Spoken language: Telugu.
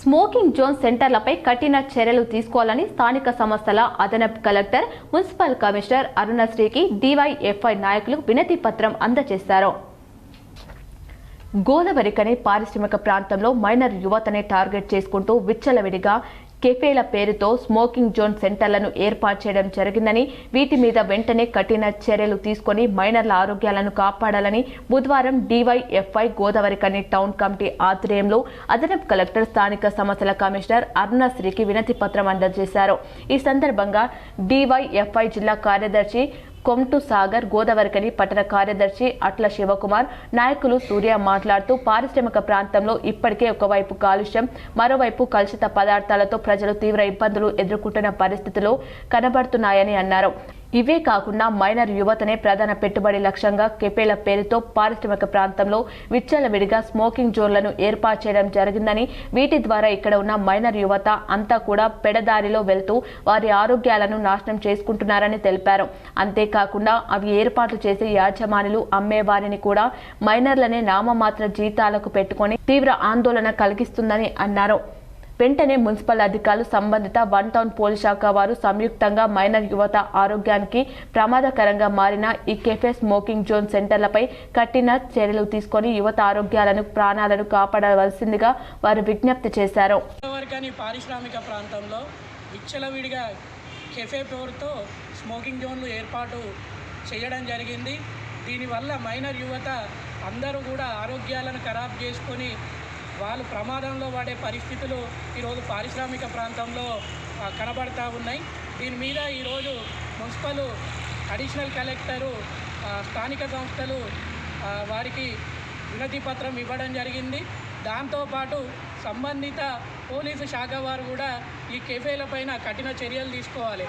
స్మోకింగ్ జోన్ సెంటర్లపై కఠిన చర్యలు తీసుకోవాలని స్థానిక సంస్థల అదనపు కలెక్టర్ మున్సిపల్ కమిషనర్ అరుణశ్రీకి డివైఎఫ్ఐ నాయకులు వినతి పత్రం అందజేశారు. గోదావరికని పారిశ్రామిక ప్రాంతంలో మైనర్ యువతనే టార్గెట్ చేసుకుంటూ విచ్చలవిడిగా కెఫేల పేరుతో స్మోకింగ్ జోన్ సెంటర్లను ఏర్పాటు చేయడం జరిగిందని వీటి మీద వెంటనే కఠిన చర్యలు తీసుకొని మైనర్ల ఆరోగ్యాలను కాపాడాలని బుధవారం డివైఎఫ్ఐ గోదావరికని టౌన్ కమిటీ ఆధ్వర్యంలో అదనపు కలెక్టర్ స్థానిక సమస్యల కమిషనర్ అరుణశ్రీకి వినతి పత్రం అందజేశారు. ఈ సందర్భంగా డివైఎఫ్ఐ జిల్లా కార్యదర్శి కొమ్టు సాగర్ గోదావరికని పట్టణ కార్యదర్శి అట్ల శివకుమార్ నాయకులు సూర్య మాట్లాడుతూ పారిశ్రామిక ప్రాంతంలో ఇప్పటికే ఒకవైపు కాలుష్యం మరోవైపు కలుషిత పదార్థాలతో ప్రజలు తీవ్ర ఇబ్బందులు ఎదుర్కొంటున్న పరిస్థితులు కనబడుతున్నాయని అన్నారు. ఇవే కాకుండా మైనర్ యువతనే ప్రధాన పెట్టుబడి లక్ష్యంగా కెపేల పేరుతో పారిశ్రామిక ప్రాంతంలో విచ్చలవిడిగా స్మోకింగ్ జోన్లను ఏర్పాటు చేయడం జరిగిందని వీటి ద్వారా ఇక్కడ ఉన్న మైనర్ యువత అంతా కూడా పెడదారిలో వెళ్తూ వారి ఆరోగ్యాలను నాశనం చేసుకుంటున్నారని తెలిపారు. అంతేకాకుండా అవి ఏర్పాట్లు చేసే యాజమానులు అమ్మేవారిని కూడా మైనర్లనే నామమాత్ర జీతాలకు పెట్టుకొని తీవ్ర ఆందోళన కలిగిస్తుందని అన్నారు. వెంటనే మున్సిపల్ అధికారులు సంబంధిత వన్ టౌన్ పోలీస్ శాఖ వారు సంయుక్తంగా మైనర్ యువత ఆరోగ్యానికి ప్రమాదకరంగా మారిన ఈ కెఫే స్మోకింగ్ జోన్ సెంటర్లపై కఠిన చర్యలు తీసుకొని యువత ఆరోగ్యాలను ప్రాణాలను కాపాడవలసిందిగా వారు విజ్ఞప్తి చేశారు. పారిశ్రామిక ప్రాంతంలో విచ్చలవిడిగా కెఫే పేరుతో స్మోకింగ్ జోన్లు ఏర్పాటు చేయడం జరిగింది. దీనివల్ల మైనర్ యువత అందరూ కూడా ఆరోగ్యాలను ఖరాబ్ చేసుకొని వాళ్ళు ప్రమాదంలో పడే పరిస్థితులు ఈరోజు పారిశ్రామిక ప్రాంతంలో కనబడతా ఉన్నాయి. దీని మీద ఈరోజు మున్సిపల్ అడిషనల్ కలెక్టరు స్థానిక సంస్థలు వారికి వినతి పత్రం ఇవ్వడం జరిగింది. దాంతోపాటు సంబంధిత పోలీసు శాఖ వారు కూడా ఈ కెఫేలపైన కఠిన చర్యలు తీసుకోవాలి.